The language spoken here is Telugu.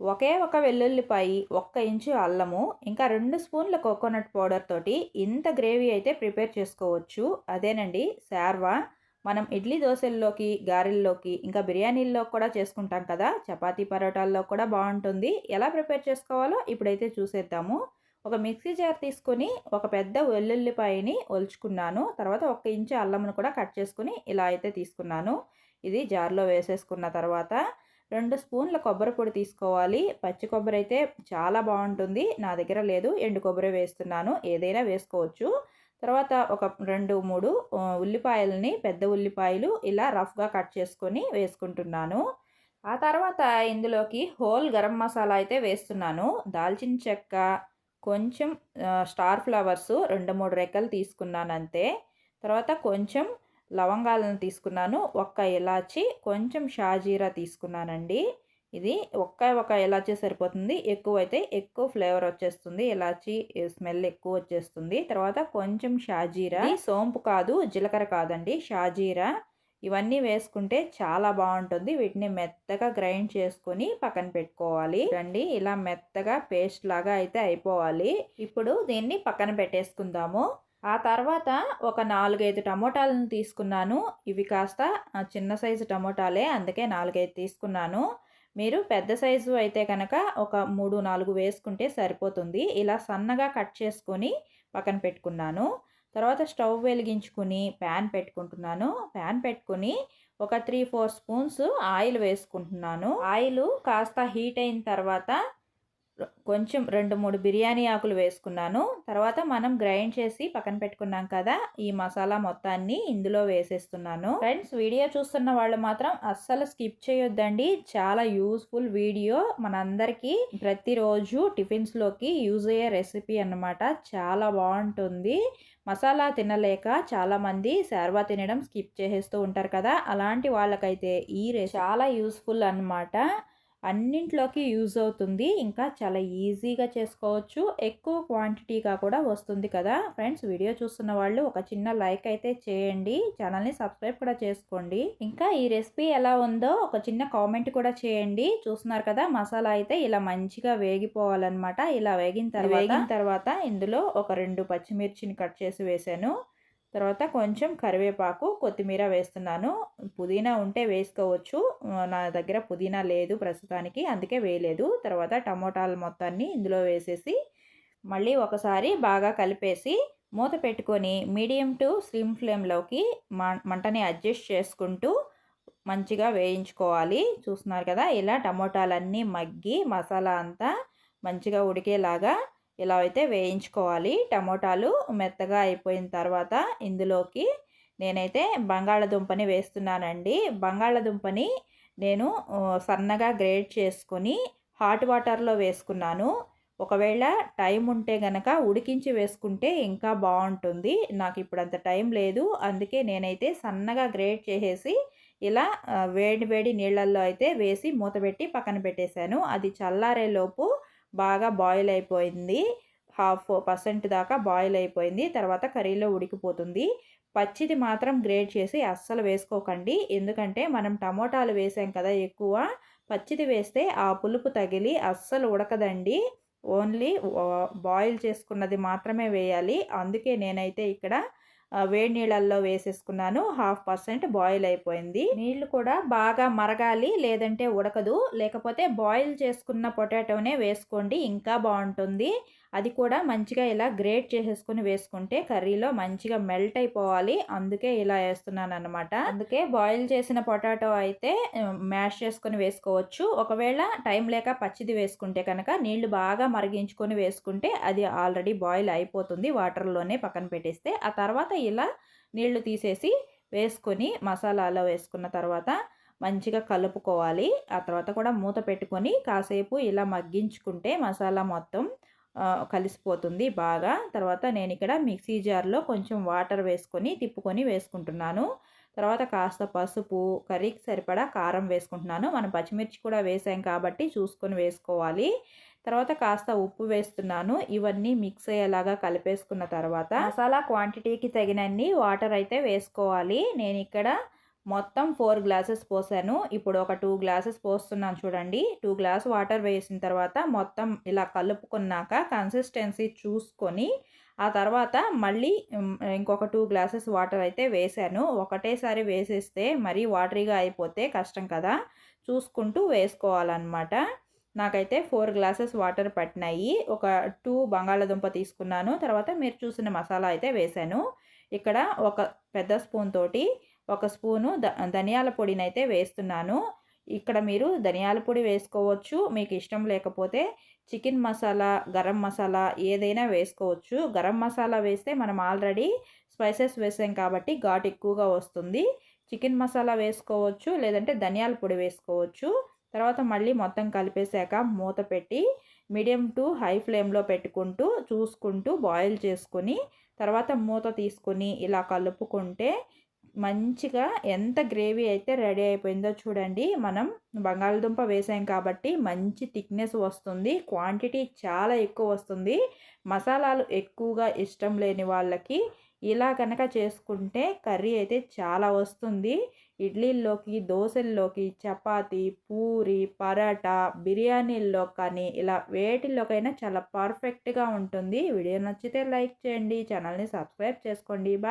ఒకే ఒక వెల్లుల్లిపాయి ఒక్క ఇంచు అల్లము ఇంకా రెండు స్పూన్ల కోకోనట్ పౌడర్ తోటి ఇంత గ్రేవీ అయితే ప్రిపేర్ చేసుకోవచ్చు. అదేనండి శార్వా. మనం ఇడ్లీ దోశల్లోకి గారెల్లోకి ఇంకా బిర్యానీల్లో కూడా చేసుకుంటాం కదా. చపాతీ పరోటాల్లో కూడా బాగుంటుంది. ఎలా ప్రిపేర్ చేసుకోవాలో ఇప్పుడైతే చూసేద్దాము. ఒక మిక్సీ జార్ తీసుకొని ఒక పెద్ద వెల్లుల్లిపాయని ఒలుచుకున్నాను. తర్వాత ఒక ఇంచు అల్లంను కూడా కట్ చేసుకుని ఇలా అయితే తీసుకున్నాను. ఇది జార్లో వేసేసుకున్న తర్వాత రెండు స్పూన్ల కొబ్బరి పొడి తీసుకోవాలి. పచ్చి కొబ్బరి అయితే చాలా బాగుంటుంది. నా దగ్గర లేదు. ఎండు కొబ్బరి వేస్తున్నాను. ఏదైనా వేసుకోవచ్చు. తర్వాత ఒక రెండు మూడు ఉల్లిపాయలని పెద్ద ఉల్లిపాయలు ఇలా రఫ్గా కట్ చేసుకొని వేసుకుంటున్నాను. ఆ తర్వాత ఇందులోకి హోల్ గరం మసాలా అయితే వేస్తున్నాను. దాల్చిన చెక్క కొంచెం స్టార్ ఫ్లవర్స్ రెండు మూడు రెక్కలు తీసుకున్నాను అంతే. తర్వాత కొంచెం లవంగాలను తీసుకున్నాను. ఒక్క ఇలాచి కొంచెం షాజీరా తీసుకున్నానండి. ఇది ఒక్క ఒక ఇలాచి సరిపోతుంది. ఎక్కువ అయితే ఎక్కువ ఫ్లేవర్ వచ్చేస్తుంది. ఇలాచి స్మెల్ ఎక్కువ వచ్చేస్తుంది. తర్వాత కొంచెం షాజీరా. సోంపు కాదు జీలకర్ర కాదండి. షాజీరా. ఇవన్నీ వేసుకుంటే చాలా బాగుంటుంది. వీటిని మెత్తగా గ్రైండ్ చేసుకొని పక్కన పెట్టుకోవాలి. రండి ఇలా మెత్తగా పేస్ట్ లాగా అయితే అయిపోవాలి. ఇప్పుడు దీన్ని పక్కన పెట్టేసుకుందాము. ఆ తర్వాత ఒక నాలుగైదు టమోటాలను తీసుకున్నాను. ఇవి కాస్త చిన్న సైజు టమోటాలే అందుకే నాలుగైదు తీసుకున్నాను. మీరు పెద్ద సైజు అయితే కనుక ఒక మూడు నాలుగు వేసుకుంటే సరిపోతుంది. ఇలా సన్నగా కట్ చేసుకొని పక్కన పెట్టుకున్నాను. తర్వాత స్టవ్ వెలిగించుకుని ప్యాన్ పెట్టుకుంటున్నాను. ప్యాన్ పెట్టుకుని ఒక త్రీ ఫోర్ స్పూన్స్ ఆయిల్ వేసుకుంటున్నాను. ఆయిల్ కాస్త హీట్ అయిన తర్వాత కొంచెం రెండు మూడు బిర్యానీ ఆకులు వేసుకున్నాను. తర్వాత మనం గ్రైండ్ చేసి పక్కన పెట్టుకున్నాం కదా ఈ మసాలా మొత్తాన్ని ఇందులో వేసేస్తున్నాను. ఫ్రెండ్స్ వీడియో చూస్తున్న వాళ్ళు మాత్రం అస్సలు స్కిప్ చేయొద్దండి. చాలా యూస్ఫుల్ వీడియో. మనందరికీ ప్రతిరోజు టిఫిన్స్లోకి యూజ్ అయ్యే రెసిపీ అన్నమాట. చాలా బాగుంటుంది. మసాలా తినలేక చాలామంది శార్వా తినడం స్కిప్ చేసేస్తూ ఉంటారు కదా అలాంటి వాళ్ళకైతే ఈ చాలా యూస్ఫుల్ అనమాట అన్నింట్లోకి యూజ్ అవుతుంది. ఇంకా చాలా ఈజీగా చేసుకోవచ్చు. ఎక్కువ క్వాంటిటీగా కూడా వస్తుంది కదా. ఫ్రెండ్స్ వీడియో చూస్తున్న వాళ్ళు ఒక చిన్న లైక్ అయితే చేయండి. ఛానల్ని సబ్స్క్రైబ్ కూడా చేసుకోండి. ఇంకా ఈ రెసిపీ ఎలా ఉందో ఒక చిన్న కామెంట్ కూడా చేయండి. చూస్తున్నారు కదా మసాలా అయితే ఇలా మంచిగా వేగిపోవాలన్నమాట. ఇలా వేగిన తర్వాత వేగిన తర్వాత ఇందులో ఒక రెండు పచ్చిమిర్చిని కట్ చేసి వేసాను. తర్వాత కొంచెం కరివేపాకు కొత్తిమీర వేస్తున్నాను. పుదీనా ఉంటే వేసుకోవచ్చు. నా దగ్గర పుదీనా లేదు ప్రస్తుతానికి అందుకే వేయలేదు. తర్వాత టమోటాలు మొత్తాన్ని ఇందులో వేసేసి మళ్ళీ ఒకసారి బాగా కలిపేసి మూత పెట్టుకొని మీడియం టు స్లిమ్ ఫ్లేమ్లోకి మంటని అడ్జస్ట్ చేసుకుంటూ మంచిగా వేయించుకోవాలి. చూస్తున్నారు కదా ఇలా టమోటాలన్నీ మగ్గి మసాలా అంతా మంచిగా ఉడికేలాగా ఇలా అయితే వేయించుకోవాలి టమోటాలు మెత్తగా అయిపోయిన తర్వాత ఇందులోకి నేనైతే బంగాళదుంపని వేస్తున్నానండి. బంగాళదుంపని నేను సన్నగా గ్రేడ్ చేసుకొని హాట్ వాటర్లో వేసుకున్నాను. ఒకవేళ టైం ఉంటే గనక ఉడికించి వేసుకుంటే ఇంకా బాగుంటుంది. నాకు ఇప్పుడు అంత టైం లేదు. అందుకే నేనైతే సన్నగా గ్రేడ్ చేసేసి ఇలా వేడి వేడి నీళ్ళల్లో అయితే వేసి మూత పెట్టి పక్కన పెట్టేశాను. అది చల్లారేలోపు బాగా బాయిల్ అయిపోయింది. హాఫ్ పర్సెంట్ దాకా బాయిల్ అయిపోయింది. తర్వాత కర్రీలో ఉడికిపోతుంది. పచ్చిది మాత్రం గ్రేడ్ చేసి అస్సలు వేసుకోకండి. ఎందుకంటే మనం టమోటాలు వేసాం కదా ఎక్కువ పచ్చిది వేస్తే ఆ పులుపు తగిలి అస్సలు ఉడకదండి. ఓన్లీ బాయిల్ చేసుకున్నది మాత్రమే వేయాలి. అందుకే నేనైతే ఇక్కడ వేడి నీళ్ళల్లో వేసేసుకున్నాను. హాఫ్ పర్సెంట్ బాయిల్ అయిపోయింది. నీళ్ళు కూడా బాగా మరగాలి లేదంటే ఉడకదు. లేకపోతే బాయిల్ చేసుకున్న పొటాటోనే వేసుకోండి ఇంకా బాగుంటుంది. అది కూడా మంచిగా ఇలా గ్రేట్ చేసేసుకుని వేసుకుంటే కర్రీలో మంచిగా మెల్ట్ అయిపోవాలి. అందుకే ఇలా వేస్తున్నాను అనమాట అందుకే బాయిల్ చేసిన పొటాటో అయితే మ్యాష్ చేసుకొని వేసుకోవచ్చు. ఒకవేళ టైం లేక పచ్చిది వేసుకుంటే కనుక నీళ్ళు బాగా మరిగించుకొని వేసుకుంటే అది ఆల్రెడీ బాయిల్ అయిపోతుంది. వాటర్లోనే పక్కన పెట్టేస్తే. ఆ తర్వాత ఇలా నీళ్ళు తీసేసి వేసుకొని మసాలాలో వేసుకున్న తర్వాత మంచిగా కలుపుకోవాలి. ఆ తర్వాత కూడా మూత పెట్టుకొని కాసేపు ఇలా మగ్గించుకుంటే మసాలా మొత్తం కలిసిపోతుంది బాగా. తర్వాత నేను ఇక్కడ మిక్సీ జార్లో కొంచెం వాటర్ వేసుకొని తిప్పుకొని వేసుకుంటున్నాను. తర్వాత కాస్త పసుపు కర్రీకి సరిపడా కారం వేసుకుంటున్నాను. మనం పచ్చిమిర్చి కూడా వేసాం కాబట్టి చూసుకొని వేసుకోవాలి. తర్వాత కాస్త ఉప్పు వేస్తున్నాను. ఇవన్నీ మిక్స్ అయ్యేలాగా కలిపేసుకున్న తర్వాత మసాలా క్వాంటిటీకి తగినన్ని వాటర్ అయితే వేసుకోవాలి. నేను ఇక్కడ మొత్తం ఫోర్ గ్లాసెస్ పోసాను. ఇప్పుడు ఒక టూ గ్లాసెస్ పోస్తున్నాను చూడండి. టూ గ్లాస్ వాటర్ వేసిన తర్వాత మొత్తం ఇలా కలుపుకున్నాక కన్సిస్టెన్సీ చూసుకొని ఆ తర్వాత మళ్ళీ ఇంకొక టూ గ్లాసెస్ వాటర్ అయితే వేసాను. ఒకటేసారి వేసేస్తే మరీ వాటరీగా అయిపోతే కష్టం కదా. చూసుకుంటూ వేసుకోవాలన్నమాట. నాకైతే ఫోర్ గ్లాసెస్ వాటర్ పట్టినాయి. ఒక టూ బంగాళాదుంప తీసుకున్నాను. తర్వాత మీరు చూసిన మసాలా అయితే వేసాను. ఇక్కడ ఒక పెద్ద స్పూన్ తోటి ఒక స్పూను ద ధనియాల పొడిని అయితే వేస్తున్నాను. ఇక్కడ మీరు ధనియాల పొడి వేసుకోవచ్చు మీకు ఇష్టం లేకపోతే చికెన్ మసాలా గరం మసాలా ఏదైనా వేసుకోవచ్చు. గరం మసాలా వేస్తే మనం ఆల్రెడీ స్పైసెస్ వేసాం కాబట్టి ఘాట్ ఎక్కువగా వస్తుంది. చికెన్ మసాలా వేసుకోవచ్చు లేదంటే ధనియాల పొడి వేసుకోవచ్చు. తర్వాత మళ్ళీ మొత్తం కలిపేశాక మూత పెట్టి మీడియం టు హై ఫ్లేమ్లో పెట్టుకుంటూ చూసుకుంటూ బాయిల్ చేసుకొని తర్వాత మూత తీసుకొని ఇలా కలుపుకుంటే మంచిగా ఎంత గ్రేవీ అయితే రెడీ అయిపోయిందో చూడండి. మనం బంగాళదుంప వేసాం కాబట్టి మంచి థిక్నెస్ వస్తుంది. క్వాంటిటీ చాలా ఎక్కువ వస్తుంది. మసాలాలు ఎక్కువగా ఇష్టం లేని వాళ్ళకి ఇలా కనుక చేసుకుంటే కర్రీ అయితే చాలా వస్తుంది. ఇడ్లీల్లోకి దోశల్లోకి చపాతి పూరి పరాటా బిర్యానీల్లో కానీ ఇలా వేటిల్లోకైనా చాలా పర్ఫెక్ట్గా ఉంటుంది. వీడియో నచ్చితే లైక్ చేయండి. ఛానల్ని సబ్స్క్రైబ్ చేసుకోండి. బాయ్.